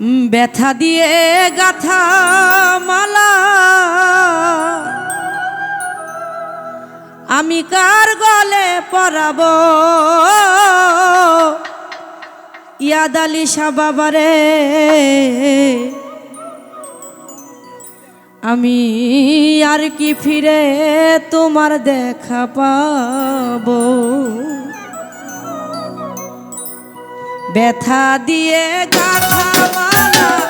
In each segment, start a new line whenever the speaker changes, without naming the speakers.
ব্যথা দিয়ে গাথা মালা। আমি কার গলে পরাব? ইয়াদ আলী শাহ আমি আর কি ফিরে তোমার দেখা পাব? ব্যথা দিয়ে গাথা Yeah.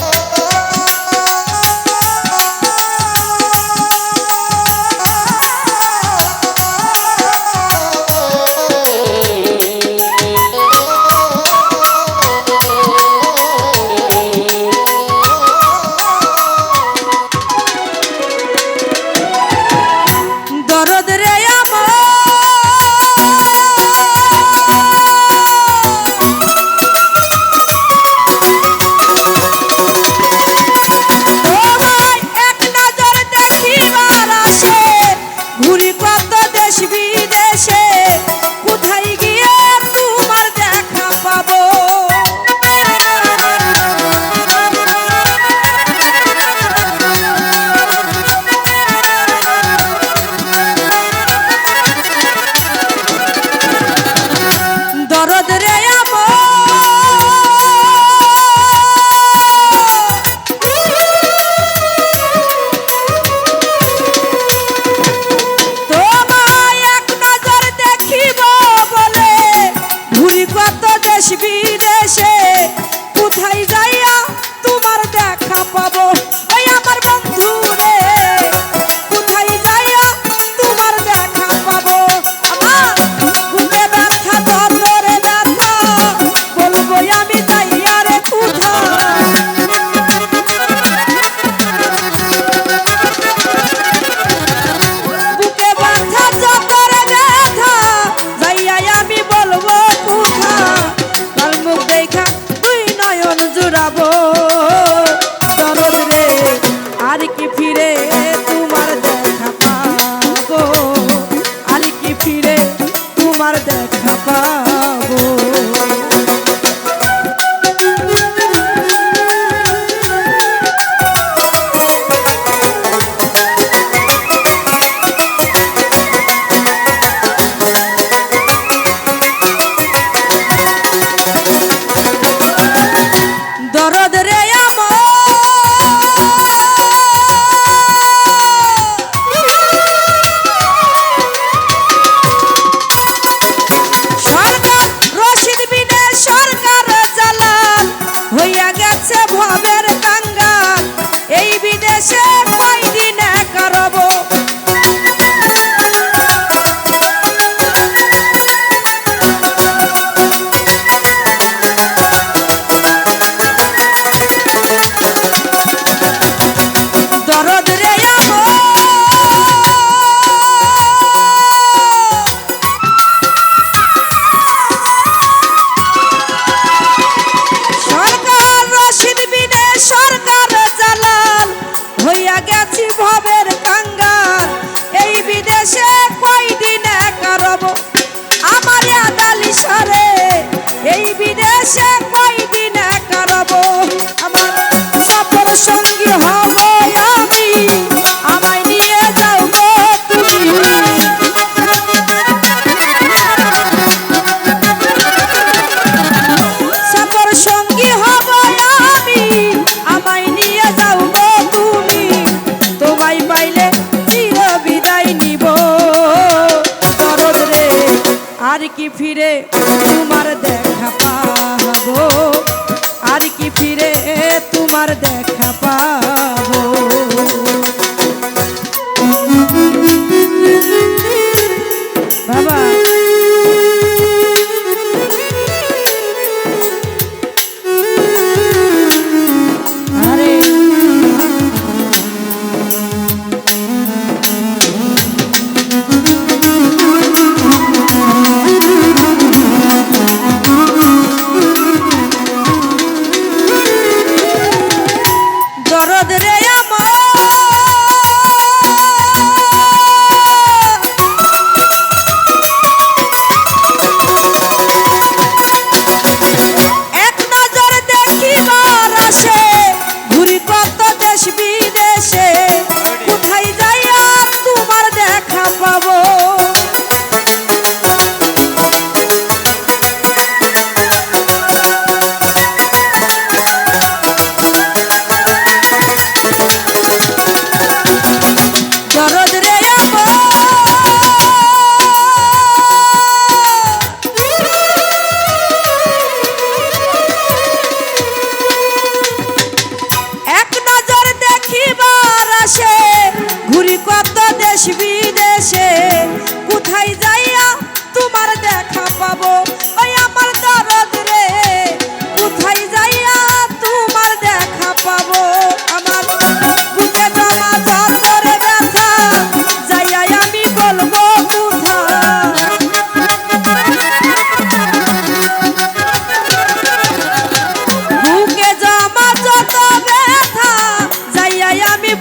ফিরে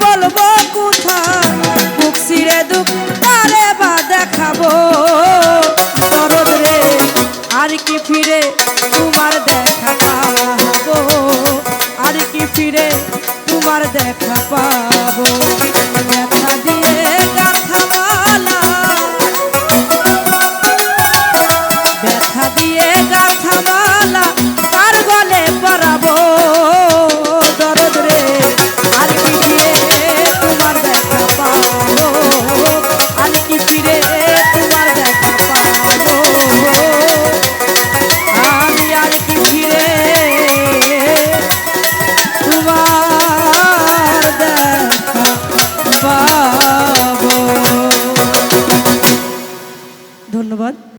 বলব কোথায়?